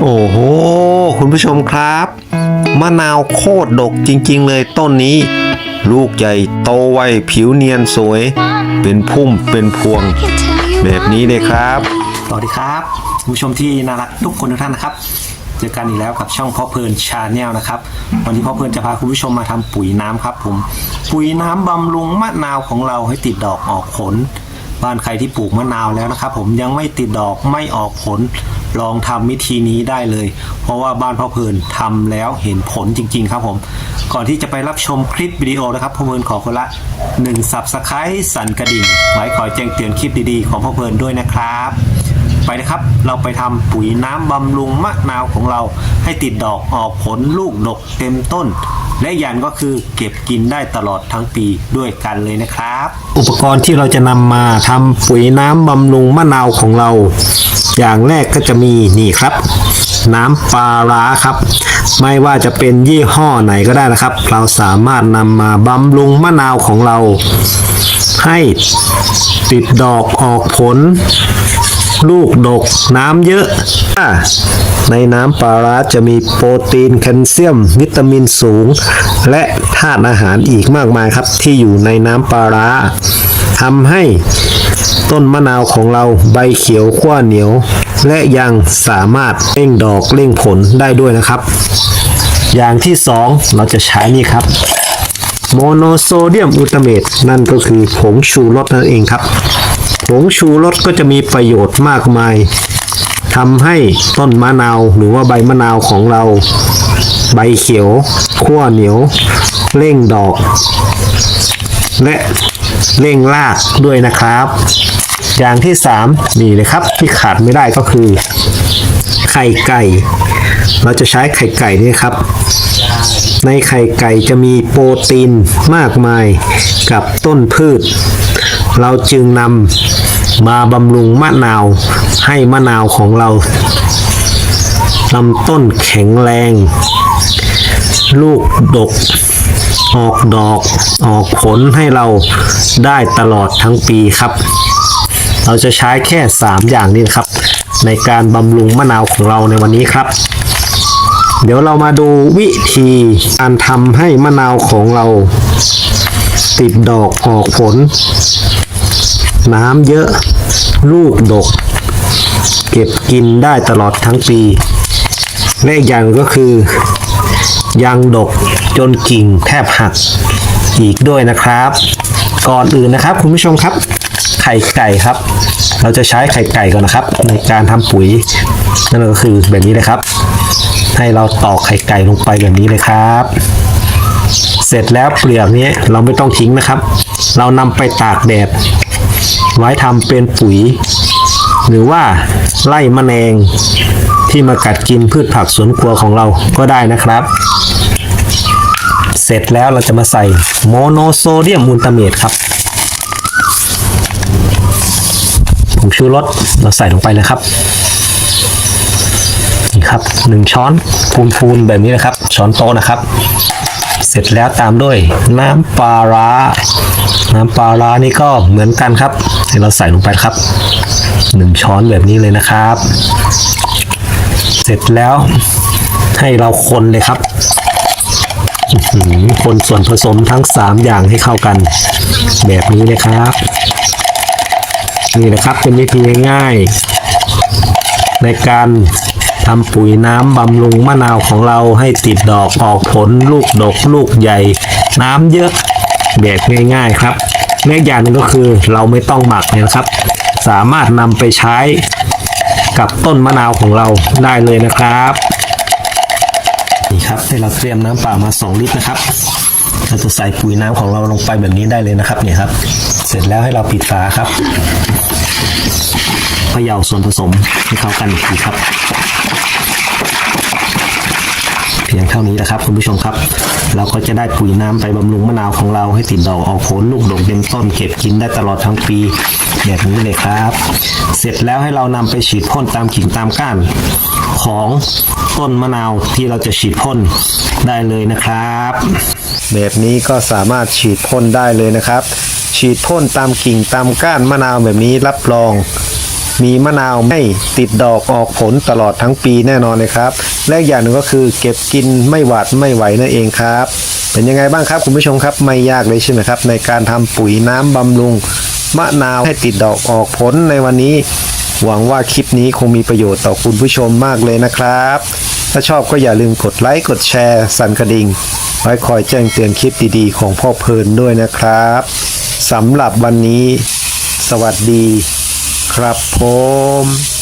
โอ้โห คุณผู้ชมครับ มะนาวโคตรดกจริง ๆ เลยต้นนี้ ลูกใหญ่โตไวผิวเนียนสวย เป็นพุ่มเป็นพวง แบบนี้เลยครับ สวัสดีครับคุณผู้ชมที่น่ารักทุกคนทุกท่านนะครับเจอกันอีกแล้วกับช่องพ่อเพลินชาแนลนะครับ วันนี้พ่อเพลินจะพาคุณผู้ชมมาทำปุ๋ยน้ำครับ ผม ปุ๋ยน้ำบำรุงมะนาวของเราให้ติดดอกออกผล บ้านใครที่ปลูกมะนาวแล้วนะครับ ผมยังไม่ติดดอกไม่ออกผล ลองทำวิธีนี้ได้เลย เพราะว่าบ้านพ่อเพลินทำแล้วเห็นผลจริง ๆ ครับผม ก่อนที่จะไปรับชมคลิปวิดีโอนะครับพ่อเพลินขอคนละ1 subscribe สั่นกระดิ่งไว้คอยแจ้งเตือนคลิปดีๆของพ่อเพลินด้วยนะครับ ไปนะครับ เราไปทำปุ๋ยน้ำบำรุงมะนาวของเราให้ติดดอกออกผลลูกดกเต็มต้น และอย่างก็คือเก็บกินได้ตลอดทั้งปีด้วยกันเลยนะครับ อุปกรณ์ที่เราจะนำมาทำปุ๋ยน้ำบำรุงมะนาวของเรา อย่างแรกก็จะมีนี่ครับ น้ำปลาร้าครับ ไม่ว่าจะเป็นยี่ห้อไหนก็ได้นะครับ เราสามารถนำมาบำรุงมะนาวของเรา ให้ติดดอกออกผล ลูกดกน้ำเยอะ ในน้ำปลาร้าจะมีโปรตีนแคลเซียม วิตามินสูง และธาตุอาหารอีกมากมายครับ ที่อยู่ในน้ำปลาร้าทำให้ต้นมะนาวของเราใบเขียวขั้วเหนียว และยังสามารถเร่งดอกเร่งผลได้ด้วยนะครับ อย่างที่สองเราจะใช้นี่ครับโมโนโซเดียมอูตาเมตนั่นก็คือผงชูรสนั่นเองครับ ผงชูรสก็จะมีประโยชน์มากมายทำให้ต้นมะนาวหรือว่าใบมะนาวของเรา ใบเขียวขั้วเหนียว เร่งดอก และเร่งรากด้วยนะครับ อย่างที่สามนี่เลยครับ ที่ขาดไม่ได้ก็คือ ไข่ไก่ เราจะใช้ไข่ไก่นี่ครับ ในไข่ไก่จะมีโปรตีนมากมายกับต้นพืช เราจึงนำ มาบำรุงมะนาวให้มะนาวของเราลำต้นแข็งแรง ลูกดก ออกดอก ออกผลให้เราได้ตลอดทั้งปีครับ เราจะใช้แค่ 3 อย่างนี้นครับ ในการบำรุงมะนาวของเราในวันนี้ครับ เดี๋ยวเรามาดูวิธีการทำให้มะนาวของเรา ติดดอกออกผล น้ำเยอะ ลูกดก เก็บกินได้ตลอดทั้งปีและอีกอย่างก็คือยังดกจนกิ่งแทบหักอีกด้วยนะครับ ก่อนอื่นนะครับ คุณผู้ชมครับ ไข่ไก่ครับ เราจะใช้ไข่ไก่ก่อนนะครับ ในการทำปุ๋ย นั่นก็คือแบบนี้เลยครับ ให้เราตอกไข่ไก่ลงไปแบบนี้เลยครับ เสร็จแล้วเปลือกนี้เราไม่ต้องทิ้งนะครับ เรานำไปตากแดด ไว้ทำเป็นปุ๋ย หรือว่าไล่แมลงที่มากัดกินพืชผักสวนครัวของเราก็ได้นะครับ เสร็จแล้วเราจะมาใส่โมโนโซเดียมมูลตาเมตครับผงชูรสเราใส่ลงไปเลยครับนี่ครับหนึ่งช้อนพูนๆแบบนี้นะครับ ช้อนโตะนะครับ เสร็จแล้วตามด้วยน้ำปลาร้าน้ำปลาร้านี่ก็เหมือนกันครับ ให้เราใส่ลงไปครับหนึ่งช้อนแบบนี้เลยนะครับ เสร็จแล้วให้เราคนเลยครับคนส่วนผสมทั้ง 3 อย่างให้เข้ากัน แบบนี้เลยครับ นี่นะครับเป็นวิธีง่ายๆ ในการทำปุ๋ยน้ำบำรุงมะนาวของเราให้ติดดอกออกผลลูกดกลูกใหญ่ น้ำเยอะแบบง่ายๆครับ และอีกอย่างหนึ่งก็คือเราไม่ต้องหมักเนี่ยนะครับ สามารถนำไปใช้กับต้นมะนาวของเราได้เลยนะครับนี่ครับให้เราเตรียมน้ำเปล่ามา 2 ลิตรนะครับเราจะใส่ปุ๋ยน้ำของเราลงไปแบบนี้ได้เลยนะครับเนี่ยครับ เสร็จแล้วให้เราปิดฝาครับเขย่าส่วนผสมให้เข้ากันอีกทีครับ พียงเท่านี้นะครับคุณผู้ชมครับ เราก็จะได้ปุ๋ยน้ำไปบำรุงมะนาวของเราให้ติดดอกออกผลลูกดกเต็มต้นเก็บกินได้ตลอดทั้งปีแบบนี้เลยครับ เสร็จแล้วให้เรานำไปฉีดพ่นตามกิ่งตามก้านของต้นมะนาวที่เราจะฉีดพ่นได้เลยนะครับ แบบนี้ก็สามารถฉีดพ่นได้เลยนะครับ ฉีดพ่นตามกิ่งตามก้านมะนาวแบบนี้รับรอง มีมะนาวไม่ติดดอกออกผลตลอดทั้งปีแน่นอนเลยครับ และอีกอย่างหนึ่งก็คือเก็บกินไม่หวาดไม่ไหวนั่นเองครับ เป็นยังไงบ้างครับคุณผู้ชมครับไม่ยากเลยใช่ไหมครับ ในการทำปุ๋ยน้ำบำรุง มะนาวให้ติดดอกออกผลในวันนี้ หวังว่าคลิปนี้คงมีประโยชน์ต่อคุณผู้ชมมากเลยนะครับ ถ้าชอบก็อย่าลืมกดไลค์กดแชร์ สั่นกระดิ่งไว้คอยแจ้งเตือนคลิปดีๆ ของพ่อเพลินด้วยนะครับสำหรับวันนี้ สวัสดี ครับผม